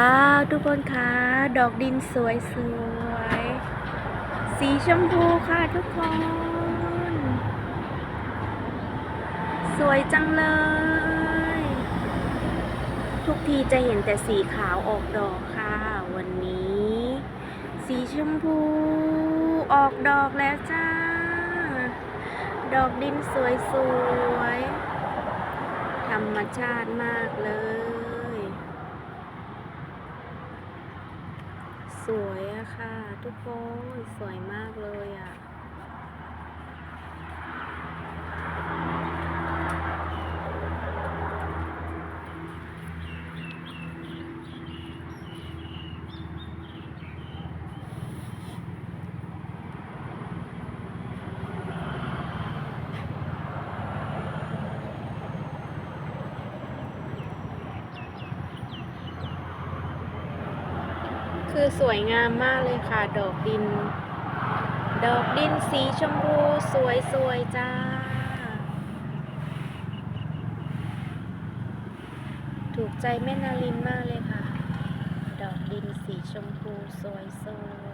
ว้าวทุกคนคะดอกดินสวยสวยสีชมพูค่ะทุกคน สวยจังเลย ทุกทีจะเห็นแต่สีขาวออกดอกค่ะ วันนี้ สีชมพูออกดอกแล้วจ้า ดอกดินสวยสวยธรรมชาติมากเลย สวยอะค่ะ ทุกคน สวยมากเลยอะ คือสวยงามมากเลยค่ะ ดอกดิน ดอกดินสีชมพูสวยสวยๆจ้า ถูกใจแม่นาลินมากเลยค่ะ ดอกดินสีชมพูสวยสวย